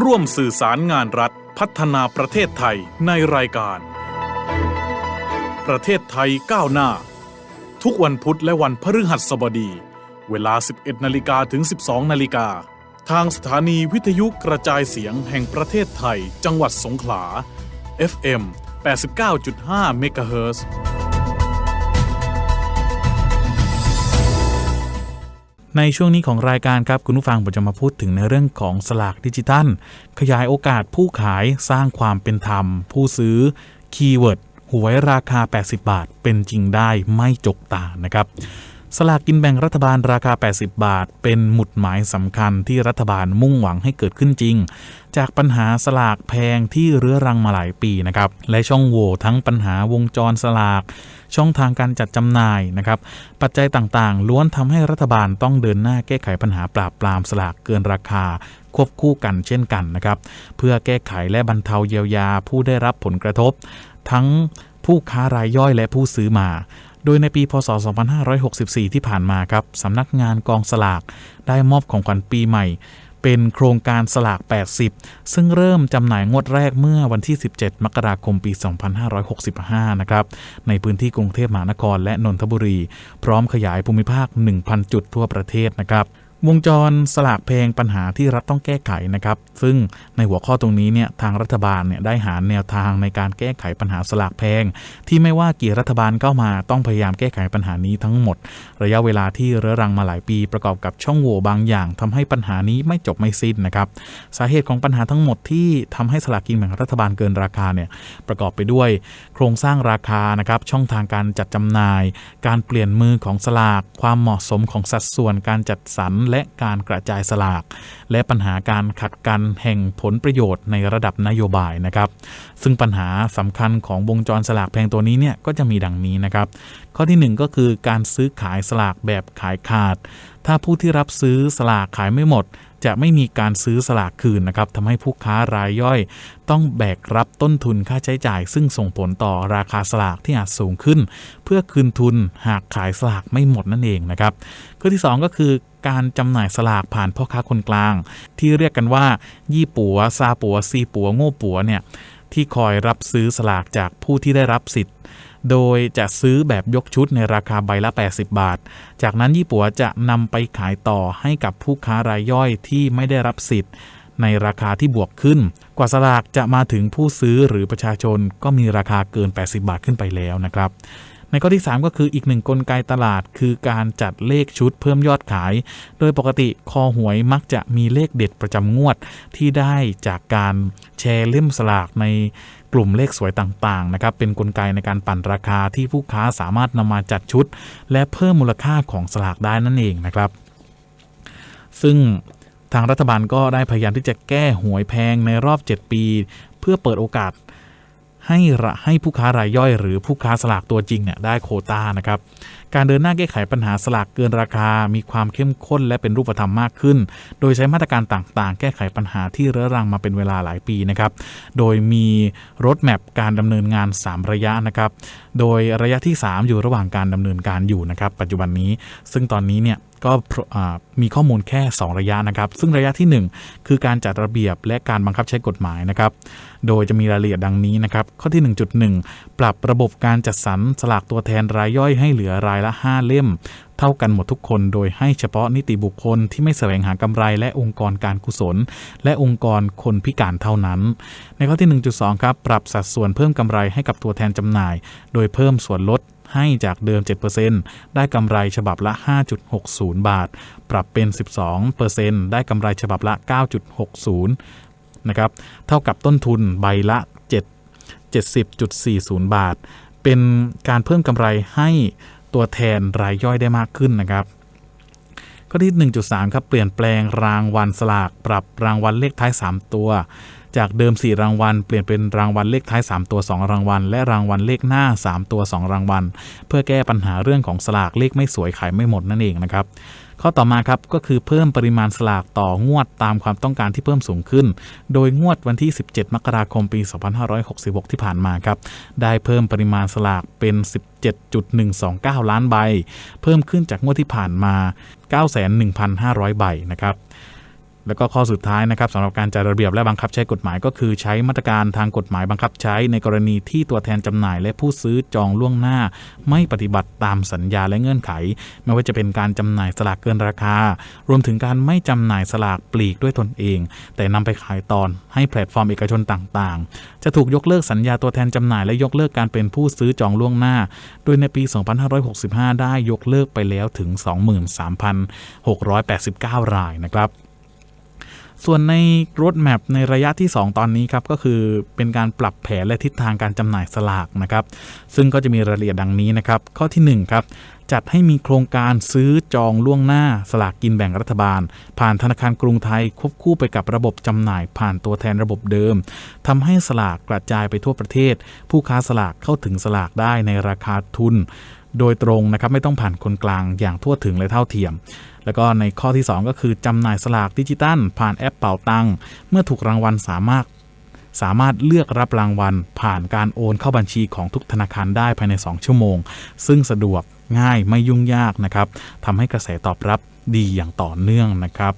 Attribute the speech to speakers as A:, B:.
A: ร่วมสื่อสารงานรัฐพัฒนาประเทศไทยในรายการ ประเทศไทยก้าวหน้า ทุกวันพุธและวันพฤหัสบดี เวลา 11นาฬิกาถึง 12นาฬิกาทางสถานีวิทยุกระจายเสียงแห่งประเทศไทย จังหวัดสงขลา FM 89.5เมกะเฮิร์
B: ในช่วงนี้ของรายการครับคุณผู้ฟังผมจะมาพูดถึงในเรื่องของสลากดิจิตัล ขยายโอกาสผู้ขายสร้างความเป็นธรรม ผู้ซื้อคีย์เวิร์ดหวยราคา 80 บาท เป็นจริงได้ไม่จกตานะครับ สลากกินแบ่งรัฐบาลราคา 80 บาท เป็นหมุดหมายสำคัญที่รัฐบาลมุ่งหวังให้เกิดขึ้นจริง จากปัญหาสลากแพงที่เรื้อรังมาหลายปีนะครับ และช่องโหว่ทั้งปัญหาวงจรสลาก ช่องทางการจัดจำหน่ายนะครับ ปัจจัยต่างๆ ล้วนทำให้รัฐบาลต้องเดินหน้าแก้ไขปัญหาปราบปรามสลากเกินราคาควบคู่กันเช่นกันนะครับ เพื่อแก้ไขและบรรเทาเยียวยาผู้ได้รับผลกระทบ ทั้งผู้ค้ารายย่อยและผู้ซื้อมา โดยในปี พศ 2564 ที่ผ่านมาครับสำนักงานกองสลาก ได้มอบของขวัญปีใหม่ เป็นโครงการสลาก 80 ซึ่งเริ่มจำหน่ายงวดแรกเมื่อวันที่ 17 มกราคมปี 2565 นะครับ ในพื้นที่กรุงเทพมหานครและนนทบุรี พร้อมขยายภูมิภาค 1,000 จุดทั่วประเทศนะครับ วงจรสลากแพงปัญหาที่รัฐต้องแก้ไขนะครับ ซึ่งในหัวข้อตรงนี้เนี่ยทางรัฐบาลเนี่ยได้หาแนวทางในการแก้ไขปัญหาสลากแพงที่ไม่ว่ากี่รัฐบาลเข้ามาต้องพยายามแก้ไขปัญหานี้ทั้งหมด ระยะเวลาที่เรื้อรังมาหลายปีประกอบกับช่องโหว่บางอย่างทำให้ปัญหานี้ไม่จบไม่สิ้นนะครับสาเหตุของปัญหาทั้งหมดที่ทำให้สลากกินแบ่งรัฐบาลเกินราคาเนี่ยประกอบไปด้วย โครงสร้างราคานะครับช่องทางการจัดจำหน่าย การเปลี่ยนมือของสลาก ความเหมาะสมของสัดส่วนการจัดสรรและการกระจายสลาก และปัญหาการขัดกันแห่งผลประโยชน์ในระดับนโยบายนะครับ ซึ่งปัญหาสำคัญของวงจรสลากแพงตัวนี้เนี่ยก็จะมีดังนี้นะครับ ข้อทีหนึ่1 ก็คือการซื้อขายสลากแบบขายขาด ถ้าผู้ที่รับซื้อสลากขายไม่หมดจะไม่มีการซื้อสลากคืนนะครับทำให้ผู้ค้ารายย่อย ต้องแบกรับต้นทุนค่าใช้จ่าย ซึ่งส่งผลต่อราคาสลากที่อาจสูงขึ้น เพื่อคืนทุนหากขายสลากไม่หมดนั่นเองนะครับข้อที่ 2 ก็คือ การจำหน่ายสลากผ่านพ่อค้าคนกลาง ที่เรียกกันว่า ยี่ปัว ซาปัว ซีปัวโง่ปัวเนี่ยที่คอยรับซื้อสลากจากผู้ที่ได้รับสิทธิ์ โดยจะซื้อแบบยกชุดในราคาใบละ 80 บาท จากนั้นยี่ปัวจะนำไปขายต่อให้กับผู้ค้ารายย่อยที่ไม่ได้รับสิทธิ์ ในราคาที่บวกขึ้น กว่าสลากจะมาถึงผู้ซื้อหรือประชาชนก็มีราคาเกิน 80 บาทขึ้นไปแล้วนะครับ ในข้อที่ 3 ก็คืออีกหนึ่งกลไกตลาด คือการจัดเลขชุดเพิ่มยอดขาย โดยปกติคอหวยมักจะมีเลขเด็ดประจำงวดที่ได้จากการแชร์เล่มสลากในกลุ่มเลขสวยต่างๆนะครับเป็นนกลไกในการปั่นราคาที่ผู้ค้าสามารถนำมาจัดชุด และเพิ่มมูลค่าของสลากได้นั่นเองนะครับ ซึ่งทางรัฐบาลก็ได้พยายามที่จะแก้หวยแพงในรอบ 7 ปี เพื่อเปิดโอกาส ให้ระให้ผู้ค้ารายย่อยหรือผู้ค้าสลากตัวจริงเนี่ยได้โคต้านะครับ การเดินหน้าแก้ไขปัญหาสลากเกินราคา มีความเข้มข้นและเป็นรูปธรรมมากขึ้น โดยใช้มาตรการต่างๆ แก้ไขปัญหาที่เรื้อรังมาเป็นเวลาหลายปีนะครับ โดยมีรถแมพการดำเนินงาน 3 ระยะนะครับ โดยระยะที่ 3 อยู่ระหว่างการดำเนินการอยู่นะครับ ปัจจุบันนี้ ซึ่งตอนนี้เนี่ย ก็มีข้อมูลแค่ 2 ระยะนะครับ ซึ่งระยะที่ 1 คือการจัดระเบียบและการบังคับใช้กฎหมายนะครับ โดยจะมีรายละเอียดดังนี้นะครับ ข้อที่ 1.1 ปรับระบบการจัดสรรสลากตัวแทนรายย่อยให้เหลือรายละ 5 เล่ม เท่ากันหมดทุกคน โดยให้เฉพาะนิติบุคคลที่ไม่แสวงหากำไรและองค์กรการกุศล และองค์กรคนพิการเท่านั้น ในข้อที่ 1.2 ครับ ปรับสัดส่วนเพิ่มกำไรให้กับตัวแทนจำหน่าย โดยเพิ่มส่วนลด ให้จากเดิม 7%ได้กำไรฉบับละ 5.60 บาท ปรับเป็น 12%ได้กำไรฉบับละ 9.60 นะครับ เท่ากับต้นทุนใบละ 7 70.40 บาท เป็นการเพิ่มกำไรให้ตัวแทนรายย่อยได้มากขึ้นนะครับข้อที่ 1.3 ครับ เปลี่ยนแปลงรางวัลสลาก ปรับรางวัลเลขท้าย 3 ตัว จากเดิม 4 รางวัล เปลี่ยนเป็นรางวัลเลขท้าย 3 ตัว 2 รางวัล และรางวัลเลขหน้า 3 ตัว 2 รางวัล เพื่อแก้ปัญหาเรื่องของสลากเลขไม่สวยขายไม่หมดนั่นเองนะครับข้อต่อมาครับก็คือเพิ่มปริมาณสลากต่องวดตามความต้องการที่เพิ่มสูงขึ้น โดยงวดวันที่ 17 มกราคมปี 2566 ที่ผ่านมาครับ ได้เพิ่มปริมาณสลากเป็น 17.129 ล้านใบ เพิ่มขึ้นจากงวดที่ผ่านมา91,500 ใบนะครับ แล้วก็ข้อสุดท้ายนะครับสำหรับการจัดระเบียบและบังคับใช้กฎหมายก็คือใช้มาตรการทางกฎหมายบังคับใช้ในกรณีที่ตัวแทนจำหน่าย และผู้ซื้อจองล่วงหน้า ไม่ปฏิบัติตามสัญญาและเงื่อนไข ไม่ว่าจะเป็นการจำหน่ายสลากเกินราคา รวมถึงการไม่จำหน่ายสลากปลีกด้วยตนเอง แต่นำไปขายตอนให้แพลตฟอร์มเอกชนต่างๆ จะถูกยกเลิกสัญญาตัวแทนจำหน่าย และยกเลิกการเป็นผู้ซื้อจองล่วงหน้า โดยในปี 2565 ได้ยกเลิกไปแล้วถึง 23,689 รายนะครับ ส่วนในรถแมพในระยะที่ 2 ตอนนี้ครับก็คือเป็นการปรับแผนและทิศทางการจำหน่ายสลากนะครับซึ่งก็จะมีรายละเอียดดังนี้นะครับข้อที่1ครับจัดให้มีโครงการซื้อจองล่วงหน้าสลากกินแบ่งรัฐบาล ผ่านธนาคารกรุงไทยควบคู่ไปกับระบบจำหน่ายผ่านตัวแทนระบบเดิมทำให้สลากกระจายไปทั่วประเทศ ผู้ค้าสลากเข้าถึงสลากได้ในราคาทุน โดยตรงนะครับไม่ต้องผ่านคนกลางอย่างทั่วถึงและเท่าเทียม แล้วก็ในข้อที่ 2 ก็คือจำหน่ายสลากดิจิตัล ผ่านแอปเป่าตังเมื่อถูกรางวัลสามารถสามารถเลือกรับรางวัล ผ่านการโอนเข้าบัญชีของทุกธนาคารได้ภายใน 2 ชั่วโมง ซึ่งสะดวกง่ายไม่ยุ่งยากนะครับทำให้กระแสตอบรับดีอย่างต่อเนื่องนะครับ